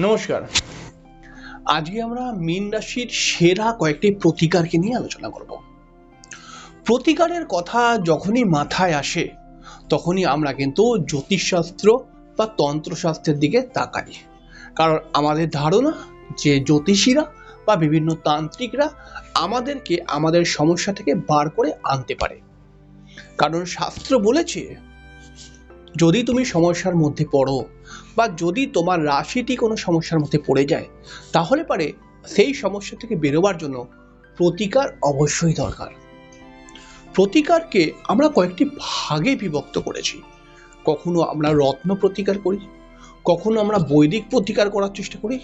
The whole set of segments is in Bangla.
নমস্কার। আজকে আমরা মীন রাশির সেরা কয়েকটি প্রতিকারকে নিয়ে আলোচনা করব। প্রতিকারের কথা যখনই মাথায় আসে, তখনই আমরা কিন্তু জ্যোতিষশাস্ত্র বা তন্ত্রশাস্ত্রের দিকে তাকাই। কারণ আমাদের ধারণা যে জ্যোতিষীরা বা বিভিন্ন তান্ত্রিকরা আমাদেরকে আমাদের সমস্যা থেকে বার করে আনতে পারে। কারণ শাস্ত্র বলেছে, যদি তুমি সমস্যার মধ্যে পড়ো বা যদি তোমার রাশিটি কোনো সমস্যার মধ্যে পড়ে যায়, তাহলে পারে সেই সমস্যা থেকে বেরোবার জন্য প্রতিকার অবশ্যই দরকার। প্রতিকারকে আমরা কয়েকটি ভাগে বিভক্ত করেছি। কখনো আমরা রত্ন প্রতিকার করি, কখনো আমরা বৈদিক প্রতিকার করার চেষ্টা করি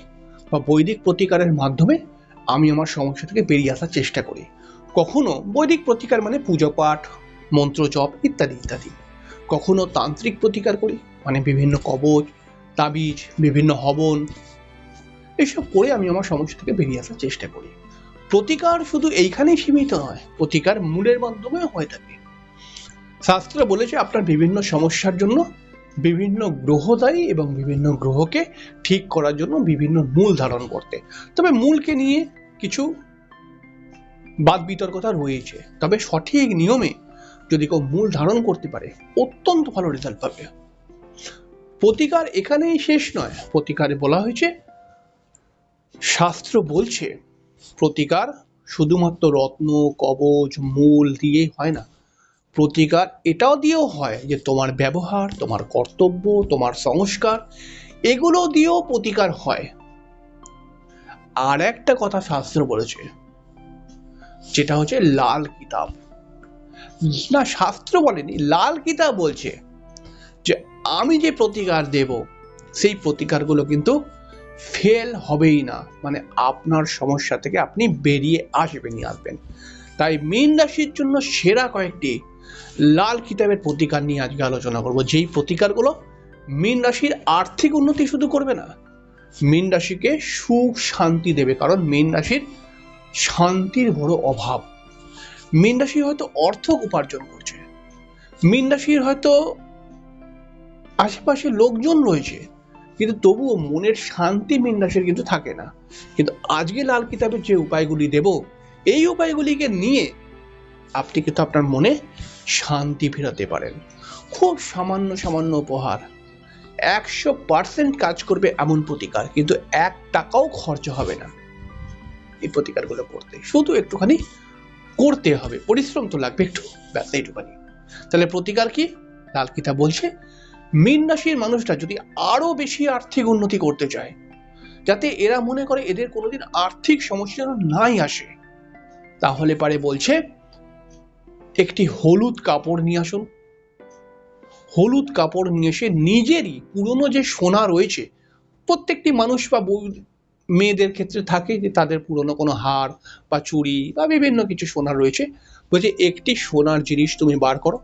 বা বৈদিক প্রতিকারের মাধ্যমে আমি আমার সমস্যা থেকে বেরিয়ে আসার চেষ্টা করি। কখনো বৈদিক প্রতিকার মানে পুজো পাঠ মন্ত্র জপ ইত্যাদি ইত্যাদি। কখনো তান্ত্রিক প্রতিকার করি মানে বিভিন্ন কবচ তাবিজ, বিভিন্ন হবন, এসব করে আমি আমার সমস্যা থেকে বেরিয়ে আসার চেষ্টা করি। প্রতিকার শুধু এইখানেই সীমিত নয়, প্রতিকার মূলের মাধ্যমেও হয়ে থাকে। শাস্ত্র বলেছে আপনার বিভিন্ন সমস্যার জন্য বিভিন্ন গ্রহ দায়ী এবং বিভিন্ন গ্রহকে ঠিক করার জন্য বিভিন্ন মূল ধারণ করতে। তবে মূলকে নিয়ে কিছু বাদ বিতর্কতা রয়েছে। তবে সঠিক নিয়মে যদি কেউ মূল ধারণ করতে পারে, অত্যন্ত ভালো রেজাল্ট পাবে। প্রতিকার এখানেই শেষ নয়। প্রতিকারে বলা হয়েছে, শাস্ত্র বলছে, প্রতিকার শুধুমাত্র রত্ন, কবচ, মূল দিয়েই হয় না। প্রতিকার এটাও দিয়েও হয় যে তোমার ব্যবহার, তোমার কর্তব্য, তোমার সংস্কার, এগুলো দিয়েও প্রতিকার হয়। আর একটা কথা শাস্ত্র বলেছে, যেটা হচ্ছে লাল কিতাব। না, শাস্ত্র বলেনি, লাল কিতাব বলছে। আমি যে প্রতিকার দেব, সেই প্রতিকারগুলো কিন্তু ফেল হবেই না। মানে আপনার সমস্যা থেকে আপনি বেরিয়ে আসবেনই আসবেন। তাই মীন রাশির জন্য সেরা কয়েকটি লাল কিতাবের প্রতিকার নিয়ে আজকে আলোচনা করব। যেই প্রতিকারগুলো মীন রাশির আর্থিক উন্নতি শুধু করবে না, মীন রাশিকে সুখ শান্তি দেবে। কারণ মীন রাশির শান্তির বড় অভাব। মীন রাশি হয়তো অর্থ উপার্জন করছে। মীন রাশির হয়তো আশেপাশে লোকজন রয়েছে, কিন্তু তবুও মনের শান্তি বিন্যাসের কিন্তু থাকে না। কিন্তু আজকে লাল কিতাবের যে উপায়গুলি দেব, এই উপায়গুলিকে নিয়ে আপনি কিন্তু আপনার মনে শান্তি ফেরাতে পারেন। খুব সামান্য সামান্য উপহার। একশো পার্সেন্ট কাজ করবে এমন প্রতিকার, কিন্তু এক টাকাও খরচ হবে না। এই প্রতিকারগুলো করতে, শুধু একটুখানি করতে হবে। পরিশ্রম তো লাগবে একটু ব্যাস এইটুখানি তাহলে প্রতিকার কি? লাল কিতাব বলছে মীন রাশির মানুষরা যদি আরও বেশি আর্থিক উন্নতি করতে চায়, যাতে এরা মনে করে এদের কোনোদিন আর্থিক সমস্যা যেন নাই আসে, তাহলে পারে বলছে, একটি হলুদ কাপড় নিয়ে আসুন। হলুদ কাপড় নিয়ে এসে নিজেরই পুরনো যে সোনা রয়েছে, প্রত্যেকটি মানুষ বা মেয়েদের ক্ষেত্রে থাকে যে তাদের পুরনো কোনো হার বা চুড়ি বা বিভিন্ন কিছু সোনা রয়েছে। বলছে, একটি সোনার জিনিস তুমি বার করো।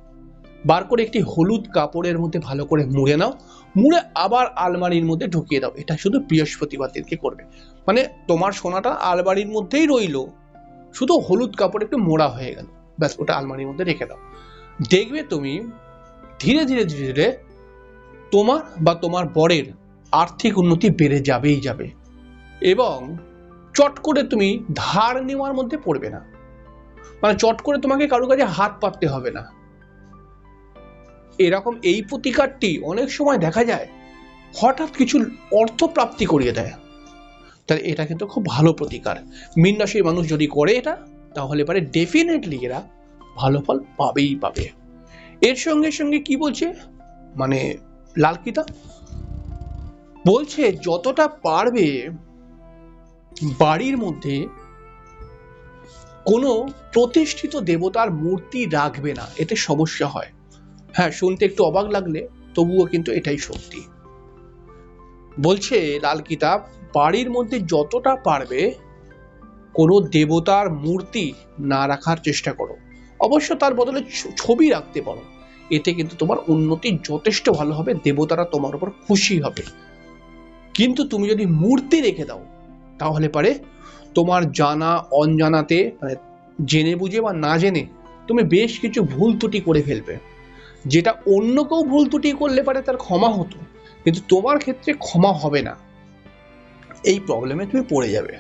বার করে একটি হলুদ কাপড়ের মধ্যে ভালো করে মুড়ে নাও। মুড়ে আবার আলমারির মধ্যে ঢুকিয়ে দাও। এটা শুধু বৃহস্পতিবার দিনকে করবে। মানে তোমার সোনাটা আলমারির মধ্যেই রইল। শুধু হলুদ কাপড় একটু মোড়া হয়ে গেল। ব্যাস, ওটা আলমারির মধ্যে রেখে দাও। দেখবে তুমি, ধীরে ধীরে ধীরে ধীরে তোমার বা তোমার বরের আর্থিক উন্নতি বেড়ে যাবেই যাবে। এবং চট করে তুমি ধার নেওয়ার মধ্যে পড়বে না। মানে চট করে তোমাকে কারও কাছে হাত পাততে হবে না। এরকম এই প্রতিকারটি অনেক সময় দেখা যায়, হঠাৎ কিছু অর্থ প্রাপ্তি করিয়ে দেয়। তাহলে এটা কিন্তু খুব ভালো প্রতিকার। মীন রাশির মানুষ যদি করে এটা, তাহলে পারে ডেফিনেটলি এরা ভালো ফল পাবেই পাবে। এর সঙ্গে সঙ্গে কি বলছে? মানে লাল বলছে যতটা পারবে বাড়ির মধ্যে কোনো প্রতিষ্ঠিত দেবতার মূর্তি রাখবে না, এতে সমস্যা হয়। হ্যাঁ শুনতে একটু অবাক লাগলে, তবুও কিন্তু এটাই সত্যি। বলছে, লাল কিতাব, বাড়ির মধ্যে যতটা পারবে, কোনো দেবতার মূর্তি না রাখার চেষ্টা করো। অবশ্য তার বদলে ছবি রাখতে পারো। এতে কিন্তু তোমার উন্নতি যথেষ্ট ভালো হবে, দেবতারা তোমার উপর খুশি হবে। কিন্তু তুমি যদি মূর্তি রেখে দাও, তাহলে পারে তোমার জানা, অনজানাতে মানে জেনে বুঝে বা না জেনে, তুমি বেশ কিছু ভুল ত্রুটি করে ফেলবে। যেটা অন্য কেউ ভুল ত্রুটি করলে পারে তার ক্ষমা হতো, কিন্তু তোমার ক্ষেত্রে ক্ষমা হবে না। এই প্রবলেমে তুমি পড়ে যাবে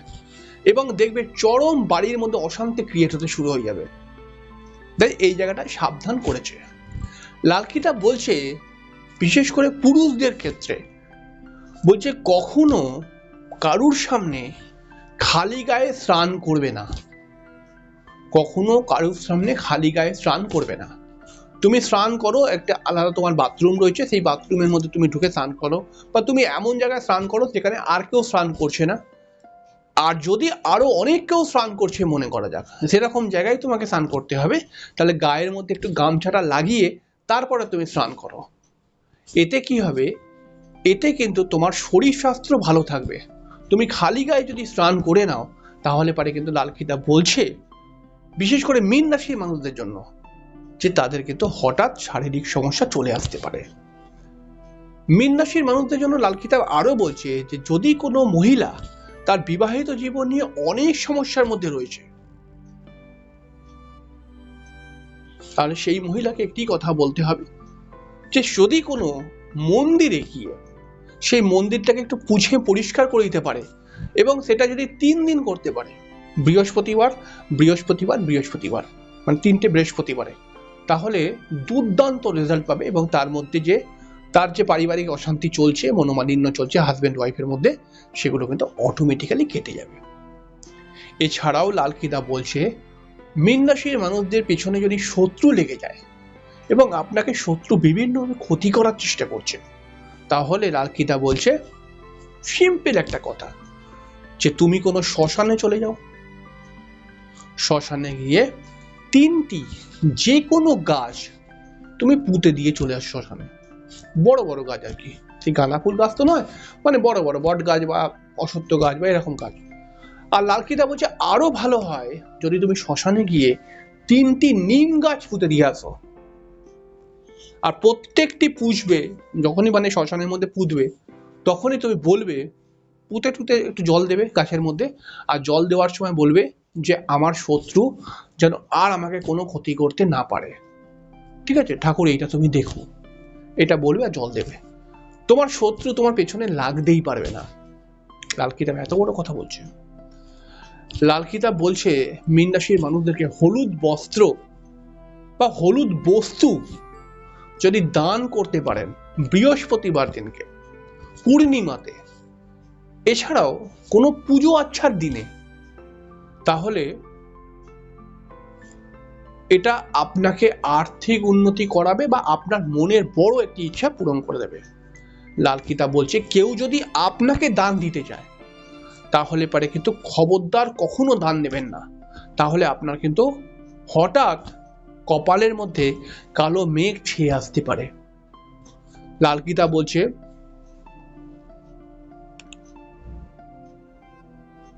এবং দেখবে চরম বাড়ির মধ্যে অশান্তি ক্রিয়েট হতে শুরু হয়ে যাবে। তাই এই জায়গাটা সাবধান করেছে। লালকিটা বলছে, বিশেষ করে পুরুষদের ক্ষেত্রে, বলছে কখনো কারুর সামনে খালি গায়ে স্নান করবে না। কখনো কারুর সামনে খালি গায়ে স্নান করবে না। তুমি স্নান করো, একটা আলাদা তোমার বাথরুম রয়েছে, সেই বাথরুমের মধ্যে তুমি ঢুকে স্নান করো। বা তুমি এমন জায়গায় স্নান করো যেখানে আর কেউ স্নান করছে না। আর যদি আরও অনেক কেউ স্নান করছে, মনে করা যাক, সেরকম জায়গায় তোমাকে স্নান করতে হবে। তাহলে গায়ের মধ্যে একটু গামছাটা লাগিয়ে তারপরে তুমি স্নান করো। এতে কি হবে? এতে কিন্তু তোমার শরীর স্বাস্থ্য ভালো থাকবে। তুমি খালি গায়ে যদি স্নান করে নাও, তাহলে পারে কিন্তু লালকিতা বলছে। বিশেষ করে মীন রাশির মানুষদের জন্য। যে তাদের কিন্তু হঠাৎ শারীরিক সমস্যা চলে আসতে পারে। মীন রাশির মানুষদের জন্য লাল কিতাব আরও বলছে যে, যদি কোনো মহিলা তার বিবাহিত জীবন নিয়ে অনেক সমস্যার মধ্যে রয়েছে, তাহলে সেই মহিলাকে একটি কথা বলতে হবে যে, যদি কোনো মন্দিরে গিয়ে সেই মন্দিরটাকে একটু পুছে পরিষ্কার করে দিতে পারে এবং সেটা যদি তিন দিন করতে পারে, বৃহস্পতিবার বৃহস্পতিবার বৃহস্পতিবার মানে তিনটে বৃহস্পতিবারে তাহলে দুর্দান্ত রেজাল্ট পাবে এবং তার মধ্যে যে, তার যে পারিবারিক অশান্তি চলছে, মনোমালিন্য চলছে হাজব্যান্ড ওয়াইফের মধ্যে, সেগুলো কিন্তু অটোমেটিক্যালি কেটে যাবে। এছাড়াও লালকিদা বলছে মীন রাশির মানুষদের পেছনে যদি শত্রু লেগে যায় এবং আপনাকে শত্রু বিভিন্নভাবে ক্ষতি করার চেষ্টা করছে, তাহলে লালকিদা বলছে সিম্পল একটা কথা, যে তুমি কোনো শ্মশানে চলে যাও। শ্মশানে গিয়ে তিনটি যে কোনো গাছ তুমি পুঁতে দিয়ে চলে আস শ্মশানে। বড় বড় গাছ আর কি। সেই গাঁদা ফুল গাছ তো নয় মানে বড় বড় বট গাছ বা অসত্য গাছ বা এরকম গাছ। আর লালকিতা বলছে, আরও ভালো হয় যদি তুমি শ্মশানে গিয়ে তিনটি নিম গাছ পুঁতে দিয়ে আসো। আর প্রত্যেকটি পুষবে, যখনই মানে শ্মশানের মধ্যে পুঁতবে, তখনই তুমি বলবে, পুঁতে টুতে একটু জল দেবে গাছের মধ্যে। আর জল দেওয়ার সময় বলবে যে আমার শত্রু যেন আর আমাকে কোনো ক্ষতি করতে না পারে। ঠিক আছে? ঠাকুর, এইটা তুমি দেখো। এটা বলবে আর জল দেবে। তোমার শত্রু তোমার পেছনে লাগতেই পারবে না। লাল কিতাব এত বড় কথা বলছে। লাল কিতাব বলছে মীন মানুষদেরকে হলুদ বস্ত্র বা হলুদ বস্তু যদি দান করতে পারেন বৃহস্পতিবার দিনকে, পূর্ণিমাতে, এছাড়াও কোনো পুজো আচ্ছার দিনে তাহলে এটা আপনাকে আর্থিক উন্নতি করাবে বা আপনার মনের বড় একটি ইচ্ছা পূরণ করে দেবে। লাল কিতাব বলছে, কেউ যদি আপনাকে দান দিতে চায়, তাহলে পারে কিন্তু খবরদার কখনো দান নেবেন না। তাহলে আপনার কিন্তু হঠাৎ কপালের মধ্যে কালো মেঘ ছেয়ে আসতে পারে। লাল কিতাব বলছে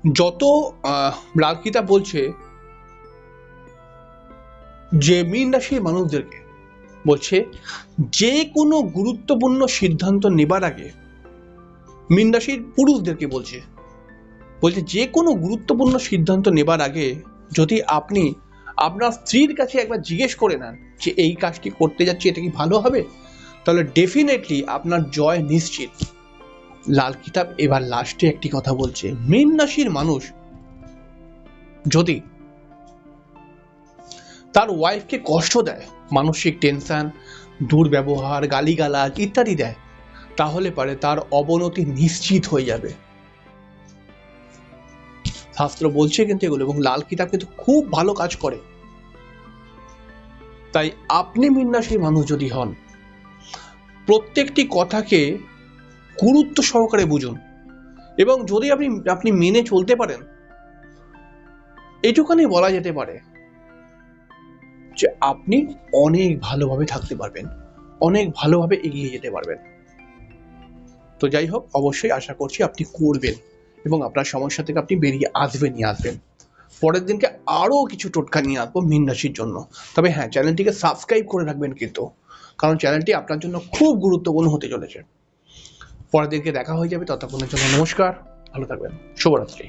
যত আহ, লাল কিতাব বলছে যে মীন রাশির মানুষদেরকে বলছে যে কোনো গুরুত্বপূর্ণ সিদ্ধান্ত নেবার আগে মীন রাশির পুরুষদেরকে বলছে বলছে যে কোনো গুরুত্বপূর্ণ সিদ্ধান্ত নেবার আগে যদি আপনি আপনার স্ত্রীর কাছে একবার জিজ্ঞেস করে নেন যে এই কাজটি করতে যাচ্ছি এটা কি ভালো হবে? তাহলে ডেফিনেটলি আপনার জয় নিশ্চিত। লাল কিতাব এবার লাস্টে একটি কথা বলছে মীন রাশির মানুষ যদি তার ওয়াইফকে কষ্ট দেয়, মানসিক টেনশন দুর্ব্যবহার, গালিগালাজ ইত্যাদি দেয়, তাহলে পারে তার অবনতি নিশ্চিত হয়ে যাবে। শাস্ত্র বলছে কিন্তু এগুলো, এবং লাল কিতাব কিন্তু খুব ভালো কাজ করে। তাই আপনি মিন্নাসী মানুষ যদি হন, প্রত্যেকটি কথাকে গুরুত্ব সহকারে বুঝুন। এবং যদি আপনি আপনি মেনে চলতে পারেন, এটুখানি বলা যেতে পারে যে আপনি অনেক ভালোভাবে থাকতে পারবেন, অনেক ভালোভাবে এগিয়ে যেতে পারবেন। তো যাই হোক, অবশ্যই আশা করছি আপনি করবেন এবং আপনার সমস্যা থেকে আপনি বেরিয়ে আসবেনই আসবেন। পরের দিনকে আরও কিছু টোটকা নিয়ে আসব মীন রাশির জন্য। তবে হ্যাঁ চ্যানেলটিকে সাবস্ক্রাইব করে রাখবেন কিন্তু, কারণ চ্যানেলটি আপনার জন্য খুব গুরুত্বপূর্ণ হতে চলেছে। পরের দিনকে দেখা হয়ে যাবে ততক্ষণের জন্য নমস্কার ভালো থাকবেন শুভরাত্রি।